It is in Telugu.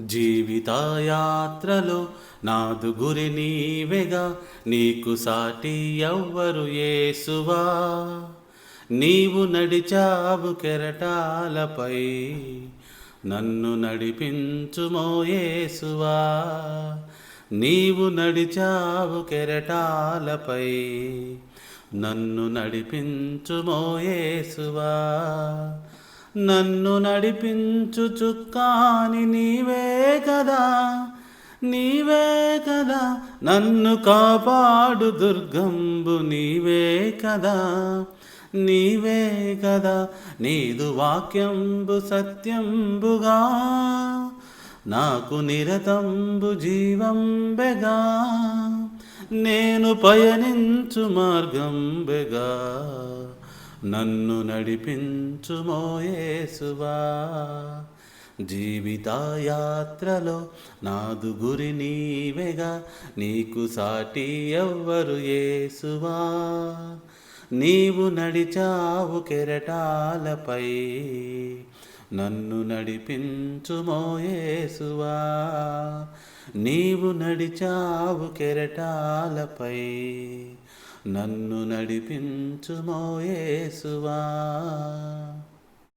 జీవితయాత్రలో నాదు గురి నీవెగా నీకు సాటి ఎవ్వరు యేసువా. నీవు నడిచావు కెరటాలపై నన్ను నడిపించుమో యేసువా. నీవు నడిచావు కెరటాలపై నన్ను నడిపించుమో యేసువా. నన్ను నడిపించు చుక్కాని నీవే కదా నీవే కదా. నన్ను కాపాడు దుర్గంబు నీవే కదా నీవే కదా. నీదు వాక్యంబు సత్యంబుగా నాకు నిరతంబు జీవంబెగా. నేను పయనించు మార్గంబెగా. నన్ను నడిపించుమోయేసువా జీవితయాత్రలో నాదు గురి నీవెగా నీకు సాటి ఎవ్వరు యేసువా. నీవు నడిచావు కెరటాలపై నన్ను నడిపించుమోయేసువా నీవు నడిచావు కెరటాలపై నన్ను నడిపించుమో యేసువా.